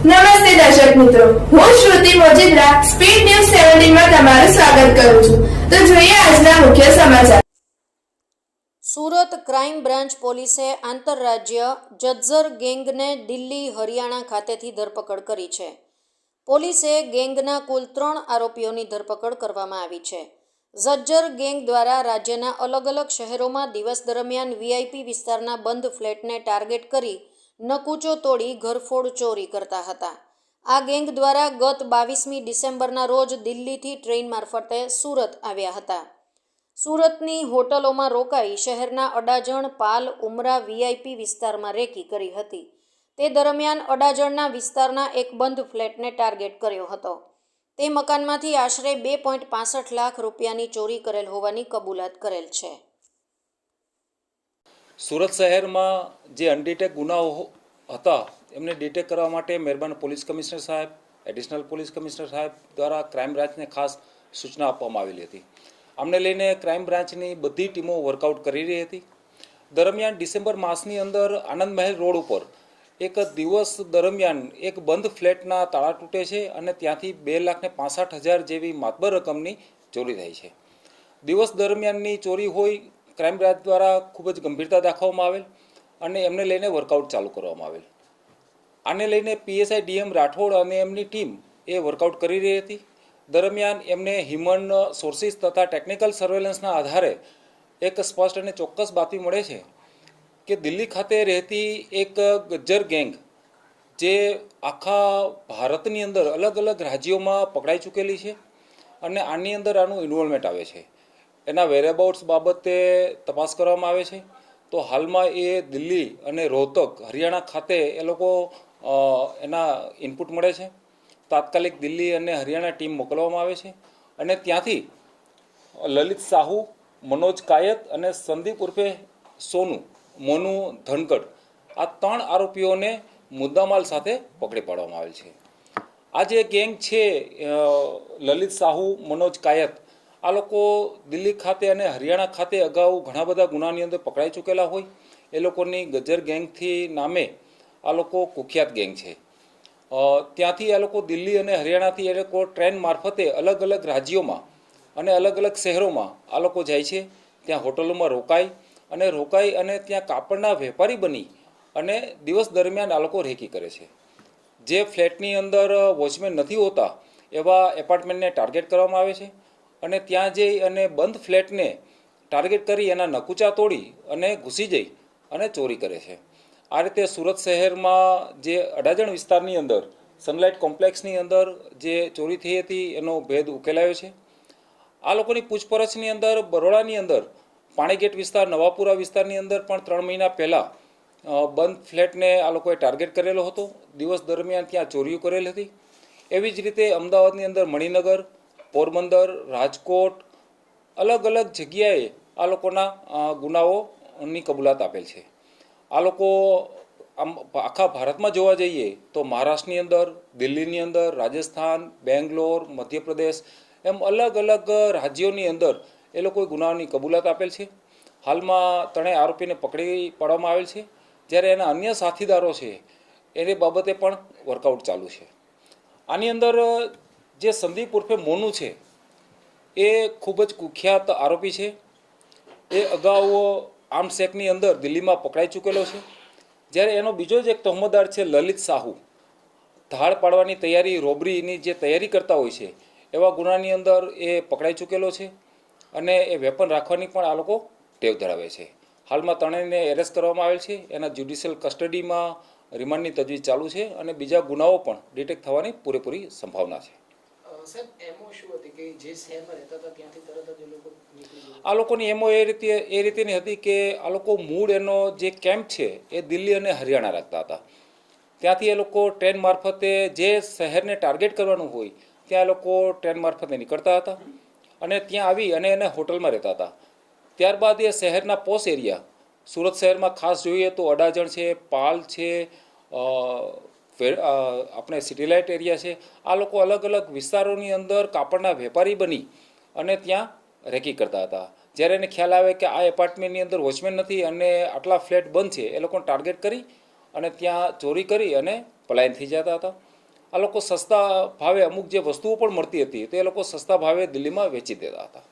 નમસ્તે દર્શક મિત્રો. હું શ્રુતિ મોજીદ્રા સ્પીડ ન્યૂઝ સેવન્ટીનમાં તમારું સ્વાગત કરું છું. તો જોઈએ આજના મુખ્ય સમાચાર. સુરત ક્રાઇમ બ્રાન્ચ પોલીસે આંતરરાજ્ય જજ્જર ગેંગને દિલ્હી હરિયાણા ખાતેથી ધરપકડ કરી છે. પોલીસે ગેંગના કુલ ત્રણ આરોપીઓની ધરપકડ કરવામાં આવી છે. જજ્જર ગેંગ દ્વારા રાજ્યના અલગ અલગ શહેરોમાં દિવસ દરમિયાન વીઆઈપી વિસ્તારના બંધ ફ્લેટને ટાર્ગેટ કરી નકૂચો તોડી ઘરફોડ ચોરી કરતા હતા. આ ગેંગ દ્વારા ગત બાવીસમી ડિસેમ્બરના રોજ દિલ્હીથી ટ્રેન મારફતે સુરત આવ્યા હતા. સુરતની હોટલોમાં રોકાઈ શહેરના અડાજણ, પાલ, ઉમરા, વીઆઈપી વિસ્તારમાં રેકી કરી હતી. તે દરમિયાન અડાજણના વિસ્તારના એક બંધ ફ્લેટને ટાર્ગેટ કર્યો હતો. તે મકાનમાંથી આશરે બે લાખ રૂપિયાની ચોરી કરેલ હોવાની કબૂલાત કરેલ છે. સુરત શહેરમાં જે અનડિટેક ગુનાઓ હતા, એમને ડિટેક કરવા માટે મહેરબાન પોલીસ કમિશનર સાહેબ એડિશનલ પોલીસ કમિશનર સાહેબ દ્વારા ક્રાઇમ બ્રાન્ચને ખાસ સૂચના આપવામાં આવેલી હતી. આમને લઈને ક્રાઇમ બ્રાન્ચની બધી ટીમો વર્કઆઉટ કરી રહી હતી. દરમિયાન ડિસેમ્બર માસની અંદર આનંદ મહેલ રોડ ઉપર એક દિવસ દરમિયાન એક બંધ ફ્લેટના તાળા તૂટે છે અને ત્યાંથી બે લાખને પાસઠ હજાર જેવી માતબર રકમની ચોરી થાય છે. દિવસ દરમિયાનની ચોરી હોય ક્રાઇમ બ્રાન્ચ દ્વારા ખૂબ જ ગંભીરતા દાખવવામાં આવેલ અને એમને લઈને વર્કઆઉટ ચાલુ કરવામાં આવેલ. આને લઈને પીએસઆઈ ડીએમ રાઠોડ અને એમની ટીમ એ વર્કઆઉટ કરી રહી હતી. દરમિયાન એમને હ્યુમન સોર્સિસ તથા ટેકનિકલ સર્વેલન્સના આધારે એક સ્પષ્ટ અને ચોક્કસ બાતમી મળે છે કે દિલ્હી ખાતે રહેતી એક ગજ્જર ગેંગ જે આખા ભારતની અંદર અલગ અલગ રાજ્યોમાં પકડાઈ ચૂકેલી છે અને આની અંદર આનું ઇન્વોલ્વમેન્ટ આવે છે. એના વેરેબાઉટ્સ બાબતે તપાસ કરવામાં આવે છે. તો હાલમાં એ દિલ્હી અને રોહતક, હરિયાણા ખાતે એ લોકો એના ઇનપુટ મળે છે. તાત્કાલિક દિલ્હી અને હરિયાણા ટીમ મોકલવામાં આવે છે. અને ત્યાંથી, લલિત સાહુ, મનોજ કાયત અને સંદીપ ઉર્ફે સોનુ, મોનુ ધનકડ, આ ત્રણ આરોપીઓને મુદ્દામાલ સાથે પકડી પાડવામાં આવેલ છે. આ જે ગેંગ છે લલિત સાહુ, મનોજ કાયત આ લોકો દિલ્હી ખાતે અને હરિયાણા ખાતે અગાઉ ઘણા બધા ગુનાની અંદર પકડાઈ ચૂકેલા હોય. એ લોકોની ગજર ગેંગથી નામે આ લોકો કુખ્યાત ગેંગ છે. ત્યાંથી આ લોકો દિલ્હી અને હરિયાણાથી એ લોકો ટ્રેન મારફતે અલગ અલગ રાજ્યોમાં અને અલગ અલગ શહેરોમાં આ લોકો જાય છે. ત્યાં હોટલોમાં રોકાય અને રોકાઈ અને ત્યાં કાપડના વેપારી બની અને દિવસ દરમિયાન આ લોકો રેકી કરે છે. જે ફ્લેટની અંદર વોચમેન નથી હોતા એવા એપાર્ટમેન્ટને ટાર્ગેટ કરવામાં આવે છે. અને ત્યાં જઈ અને બંધ ફ્લેટને ટાર્ગેટ કરી એના નકુચા તોડી અને ઘૂસી જઈ અને ચોરી કરે છે. આ રીતે સુરત શહેરમાં જે અડાજણ વિસ્તારની અંદર, સનલાઇટ કોમ્પ્લેક્સની અંદર જે ચોરી થઈ હતી, એનો ભેદ ઉકેલાયો છે. આ લોકોની પૂછપરછની અંદર, બરોડાની અંદર, પાણીગેટ વિસ્તાર, નવાપુરા વિસ્તારની અંદર પણ ત્રણ મહિના પહેલાં બંધ ફ્લેટને આ લોકોએ ટાર્ગેટ કરેલો હતો. દિવસ દરમિયાન ત્યાં ચોરીઓ કરેલી હતી. એવી જ રીતે અમદાવાદની અંદર મણિનગર પોરબંદર, રાજકોટ, અલગ અલગ જગ્યાએ આ લોકોના ગુનાઓની કબૂલાત આપેલ છે. આ લોકો આમ આખા ભારતમાં જોવા જઈએ તો મહારાષ્ટ્રની અંદર, દિલ્હીની અંદર, રાજસ્થાન, બેંગ્લોર, મધ્યપ્રદેશ એમ અલગ અલગ રાજ્યોની અંદર એ લોકોએ ગુનાઓની કબૂલાત આપેલ છે. હાલમાં ત્રણેય આરોપીને પકડી પાડવામાં આવેલ છે. જ્યારે એના અન્ય સાથીદારો છે, એની બાબતે પણ વર્કઆઉટ ચાલુ છે. આની અંદર જે સંદીપ ઉર્ફે મોનુ છે, એ ખૂબ જ કુખ્યાત આરોપી છે. એ અગાઉ આર્મ્સ અંદર દિલ્હીમાં પકડાઈ ચૂકેલો છે. જ્યારે એનો બીજો જ એક તહોમતદાર છે, લલિત સાહુ. ધાડ પાડવાની તૈયારી, રોબરીની જે તૈયારી કરતા હોય છે, એવા ગુનાની અંદર એ પકડાઈ ચૂકેલો છે અને એ વેપન રાખવાની પણ આ લોકો ટેવ ધરાવે છે. હાલમાં ત્રણેયને એરેસ્ટ કરવામાં આવેલ છે. એના જ્યુડિશિયલ કસ્ટડીમાં રિમાન્ડની તજવીજ ચાલુ છે અને બીજા ગુનાઓ પણ ડિટેક્ટ થવાની પૂરેપૂરી સંભાવના છે. સાહેબ, એમો શું એ લોકો આ લોકોની એમો એ રીતે, એ રીતેની હતી કે આ લોકો મૂળ એનો જે કેમ્પ છે, એ દિલ્હી અને હરિયાણા રાખતા હતા. ત્યાંથી એ લોકો ટ્રેન મારફતે જે શહેરને ટાર્ગેટ કરવાનું હોય, ત્યાં એ લોકો ટ્રેન મારફતે નીકળતા હતા અને ત્યાં આવી અને એને હોટલમાં રહેતા હતા. ત્યારબાદ એ શહેરના પોસ એરિયા, સુરત શહેરમાં ખાસ જોઈએ તો અડાજણ છે, પાલ છે આપણે સિટીલાઇટ એરિયા છે, આ લોકો અલગ અલગ વિસ્તારોની અંદર કાપડના વેપારી બની અને ત્યાં રેકી કરતા હતા. જ્યારે એને ખ્યાલ આવે કે આ એપાર્ટમેન્ટની અંદર વોચમેન નથી અને આટલા ફ્લેટ બંધ છે, એ લોકોને ટાર્ગેટ કરી અને ત્યાં ચોરી કરી અને પલાયન થઈ જતા હતા. આ લોકો સસ્તા ભાવે અમુક જે વસ્તુઓ પણ મળતી હતી, તે લોકો સસ્તા ભાવે દિલ્હીમાં વેચી દેતા હતા.